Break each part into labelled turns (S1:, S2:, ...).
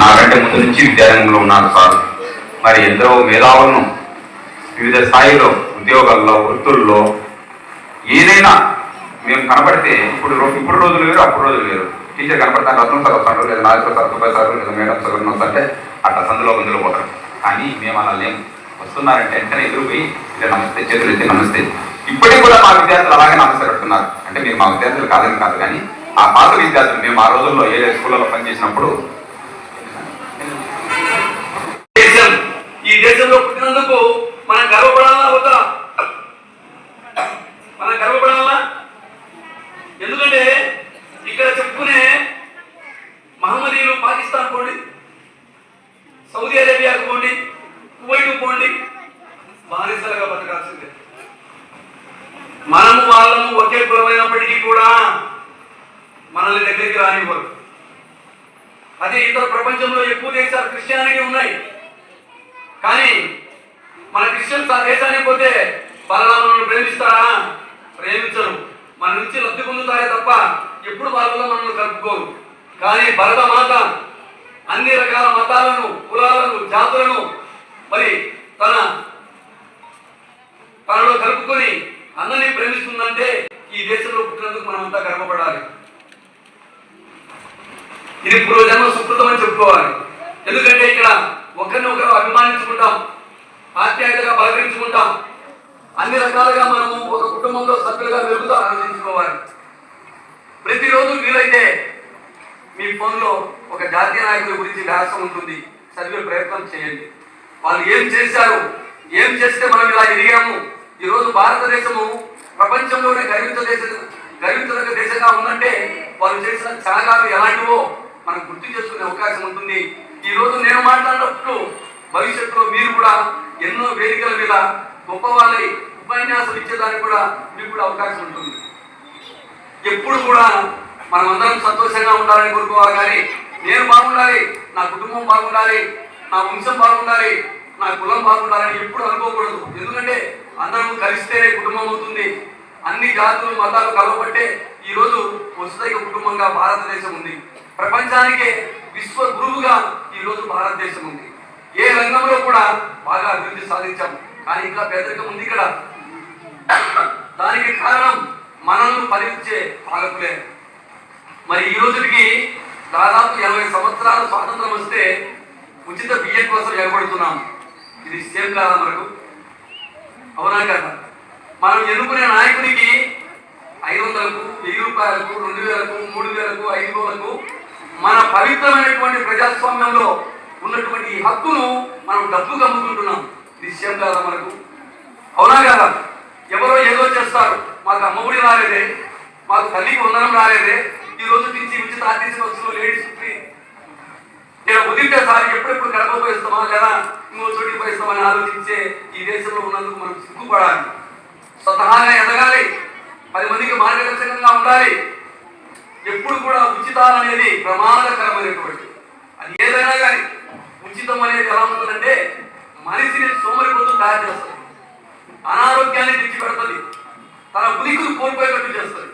S1: నాకంటే ముందు నుంచి విద్యారంగంలో ఉన్నారు సార్. మరి ఎందరో మేధావులను వివిధ స్థాయిలో ఉద్యోగాల్లో వృత్తుల్లో ఏదైనా మేము కనబడితే ఇప్పుడు ఇప్పుడు రోజులు వేరు అప్పుడు రోజులు వేరు. టీచర్ కనపడతాను రత్నం సార్ వస్తాడు లేదా నాగేశ్వర సార్ సుబ్బయ్య సార్ లేదా మేడం సార్ వస్తుంటే అట్లా సందులో ముందులో పోతారు. కానీ మేము అలా లేము. వస్తున్నారంటే వెంటనే ఎదురుపోయి ఇలా నమస్తే చేతులు ఎత్తి నమస్తే. ఇప్పటికి కూడా మా విద్యార్థులు అలాగే నమస్తే అంటే మీరు మా విద్యార్థులు కాదని కాదు కానీ ఆ పాత విద్యార్థులు మేము ఆ రోజుల్లో ఏ స్కూళ్ళలో పనిచేసినప్పుడు
S2: దేశం ఈ దేశంలో పుట్టినందుకు మనం గర్వపడాలా వద్దా మనం గర్వపడాలా ఎందుకంటే ఇక్కడ చెప్పుకునే మహమ్మదీయులు పాకిస్తాన్ పోండి సౌదీ అరేబియాకు పోండి కువైట్ పోండి బానిసలుగా బతకాల్సిందే మనము వాళ్ళము ఒకే కులమైనప్పటికీ కూడా మనల్ని దగ్గరికి రానివ్వరు. అదే ఇతర ప్రపంచంలో ఎక్కువ దేశాలు క్రిస్టియానిటీ ఉన్నాయి. కానీ మన క్రిస్టియన్స్ ఆ దేశానికి పోతే వాళ్ళ మనల్ని ప్రేమిస్తారా? ప్రేమించరు. మన నుంచి లబ్ధి పొందుతారే తప్ప ఎప్పుడు వాళ్ళలో మనల్ని కలుపుకోరు. కానీ భరత మాత అన్ని రకాల మతాలను కులాలను జాతులను మరి తన తనలో కలుపుకొని అందరినీ ప్రేమిస్తుందంటే ఈ దేశంలో పుట్టినందుకు మనమంతా గర్వపడాలి. ఇది పూర్వజన్మ సుకృతం అని చెప్పుకోవాలి. ఎందుకంటే ఇక్కడ ఒకరిని ఒకరు అభిమానించుకుంటాం ఆప్యాయతగా పలకరించుకుంటాం. అన్ని రకాలుగా మనము ఒక కుటుంబంలో సభ్యులుగా మెరుగుతూ ఆనందించుకోవాలి. ప్రతిరోజు వీలైతే మీ ఫోన్లో ఒక జాతీయ నాయకుడి గురించి వ్యాసం ఉంటుంది. చదివే ప్రయత్నం చేయండి. వాళ్ళు ఏం చేశారు? ఏం చేస్తే మనం ఇలా ఎదిగాము? ఈరోజు భారతదేశము ప్రపంచంలోనే గర్వించదేశ గర్వించదగ్గ దేశంగా ఉందంటే వాళ్ళు చేసిన త్యాగాలు ఎలాంటివో మనం గుర్తు చేసుకునే అవకాశం ఉంటుంది. ఈ రోజు నేను మాట్లాడినప్పుడు భవిష్యత్తులో మీరు కూడా ఎన్నో వేదికల మీద గొప్ప వాళ్ళై ఉపన్యాసం ఇచ్చేదానికి కూడా మీకు కూడా అవకాశం ఉంటుంది. ఎప్పుడు కూడా మనం అందరం సంతోషంగా ఉండాలని కోరుకోవాలి కానీ నేను బాగుండాలి నా కుటుంబం బాగుండాలి నా వంశం బాగుండాలి నా కులం బాగుండాలని ఎప్పుడు అనుకోకూడదు. ఎందుకంటే అందరం కలిస్తేనే కుటుంబం అవుతుంది. అన్ని జాతులు మతాలు కలవబట్టే ఈరోజు రోజు వసుదైక కుటుంబంగా భారతదేశం ఉంది. ప్రపంచానికే విశ్వ గురువుగా ఈ రోజు భారతదేశం ఉంది. ఏ రంగంలో కూడా బాగా అభివృద్ధి సాధించాం. కానీ ఇంకా పేదరికం ఉంది ఇక్కడ. దానికి కారణం మనల్ని ఫలించే పాలకులే మరి ఈ రోజుకి దాదాపు ఇరవై సంవత్సరాల స్వాతంత్రం వస్తే ఉచిత బియ్యం కోసం ఎగబడుతున్నాం. ఇది సేమ్ కాదా మనకు అవునా కదా మనం ఎన్నుకునే నాయకుడికి ఐదు వందలకు వెయ్యి రూపాయలకు రెండు వేలకు మూడు వేలకు ఐదు వేలకు మన పవిత్రమైనటువంటి ప్రజాస్వామ్యంలో ఉన్నటువంటి హక్కును మనం డబ్బు కమ్ముకుంటున్నాం నిశ్చయం కాదా మనకు. అవునా కదా? ఎవరో ఏదో చేస్తారు. మాకు అమ్మఒడి రాలేదే. మాకు తల్లికి వందనం రాలేదే. ఈ రోజు నుంచి ఉచిత ఆర్టీసీ బస్సులో లేడీస్ ఫ్రీ. నేను ఉదిరితే సార్ ఎప్పుడు లేదా ఇంకో చోటికి పోయిస్తామని ఆలోచించే ఈ దేశంలో ఉన్నందుకు మనం సిగ్గుపడాలి. స్వతహాగా ఎదగాలి. పది మందికి మార్గదర్శకంగా ఉండాలి. ఎప్పుడు కూడా ఉచితాలు అనేది ప్రమాదకరమైనటువంటి అది ఏదైనా కానీ ఉచితం అనేది ఎలా ఉంటుందంటే మనిషిని సోమరిపోతూ తయారు చేస్తుంది. అనారోగ్యాన్ని తెచ్చిపెడుతుంది. తన ఉనికిని కోల్పోయేటట్టు చేస్తుంది.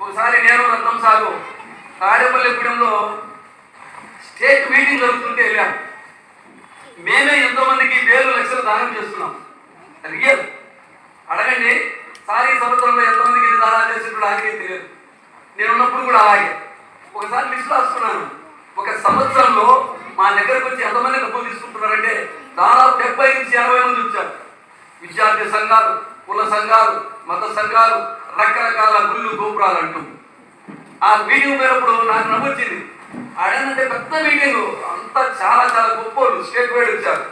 S2: ఒకసారి నేను రత్నం సాగు తాడేపల్లిగూడెంలో స్టేట్ మీటింగ్ జరుగుతుంటే వెళ్ళాను. మేమే ఎంతో మందికి వేలు లక్షలు దానం చేస్తున్నాం. రియల్ అడగండి సారీ సంవత్సరంలో ఎంతమందికి ఇది దానాలు చేసినప్పుడు ఆయనకే తెలియదు. నేను ఉన్నప్పుడు కూడా అలాగే. ఒకసారి లిస్ట్ రాసుకున్నాను. ఒక సంవత్సరంలో మా దగ్గరకు వచ్చి ఎంతమంది డబ్బులు తీసుకుంటున్నారంటే దాదాపు డెబ్బై నుంచి అరవై మంది వచ్చారు. విద్యార్థి సంఘాలు కుల సంఘాలు మత సంఘాలు రకరకాల గుళ్ళు గోపురాలు అంటూ. ఆ వీడియో మేరప్పుడు నాకు నవ్వొచ్చింది. ఆడేంటంటే పెద్ద మీటింగ్. అంతా చాలా చాలా గొప్ప స్టేట్ వైడ్ వచ్చారు.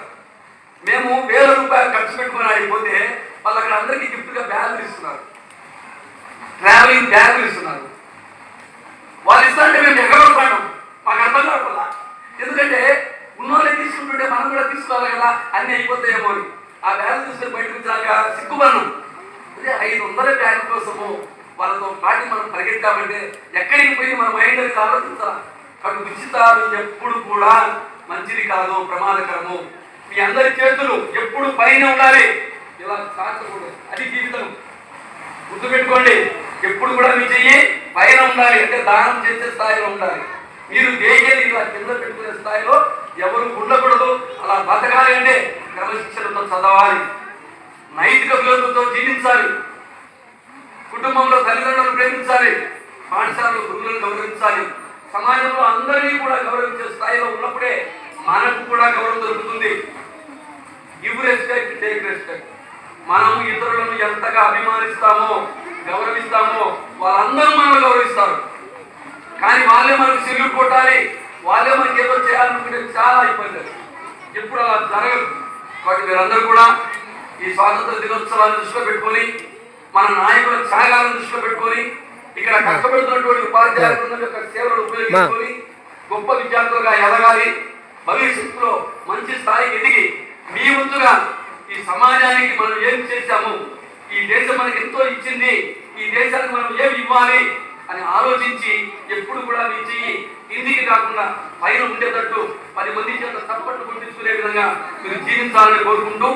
S2: మేము వేల రూపాయలు ఖర్చు పెట్టుకుని అయిపోతే వాళ్ళు అక్కడ అందరికీ గిఫ్ట్గా బ్యాగులు ఇస్తున్నారు. ట్రావెలింగ్ బ్యాగులు ఇస్తున్నారు. వాళ్ళు ఇస్తారంటే మేము ఎగరపడ్డాం మాకు అర్థం కాకుండా ఎందుకంటే ఉన్నోళ్ళే తీసుకుంటుంటే మనం కూడా తీసుకోవాలి కదా. అన్నీ అయిపోతాయేమో అని. ఆ బ్యాగులు చూస్తే బయటకు వచ్చాక సిగ్గుపడినాం. అదే ఐదు వందల బ్యాగుల కోసము వాళ్ళతో పాటి మనం పరిగెత్తామంటే ఎక్కడికి పోయి మన మైండ్ అనేది ఆలోచించాలి? కాబట్టి ఉచితాలు ఎప్పుడు కూడా మంచిది కాదు ప్రమాదకరము. మీ అందరి చేతులు ఎప్పుడు పైన ఉండాలి. ఇలా సాచకూడదు అది జీవితం. గుర్తుపెట్టుకోండి ఎప్పుడు కూడా మీ చెయ్యి పైన ఉండాలి. అంటే దానం చేసే స్థాయిలో ఉండాలి. మీరు దేయ్యని ఇలా కింద పెట్టుకునే స్థాయిలో ఎవరు ఉండకూడదు. అలా బతకాలి అంటే క్రమశిక్షణతో చదవాలి. నైతిక విలువలతో జీవించాలి. కుటుంబంలో తల్లిదండ్రులను ప్రేమించాలి. పాఠశాలలో గురువులను గౌరవించాలి. సమాజంలో అందరినీ కూడా గౌరవించే స్థాయిలో ఉన్నప్పుడే మనకు కూడా గౌరవం దొరుకుతుంది. గివ్ రెస్పెక్ట్ టేక్ రెస్పెక్ట్ మనం ఇతరులను ఎంతగా అభిమానిస్తామో గౌరవిస్తామో వాళ్ళందరూ మనల్ని గౌరవిస్తారు. కానీ వాళ్ళే మనకు సిల్లు కొట్టాలి వాళ్ళే మనకి ఏదో చేయాలనుకుంటే చాలా ఇబ్బంది. ఎప్పుడు అలా జరగదు. కాబట్టి మీరందరూ కూడా ఈ స్వాతంత్ర దినోత్సవాన్ని దృష్టిలో పెట్టుకొని మన నాయకుల త్యాగాలను దృష్టిలో పెట్టుకొని ఇక్కడ కష్టపడుతున్నటువంటి ఉపాధ్యాయుల బృందం యొక్క సేవలను ఉపయోగించుకొని గొప్ప విద్యార్థులుగా ఎదగాలి. భవిష్యత్తులో మంచి స్థాయికి ఎదిగి మీ వంతుగా ఈ సమాజానికి మనం ఏం చేశాము? ఈ దేశం మనకి ఎంతో ఇచ్చింది. ఈ దేశానికి మనం ఏమి ఇవ్వాలి అని ఆలోచించి ఎప్పుడు కూడా మీ చెయ్యి కిందికి కాకుండా పైన ఉండేటట్టు పది మంది చేత చప్పట్లు కొట్టించుకునే విధంగా మీరు జీవించాలని కోరుకుంటూ.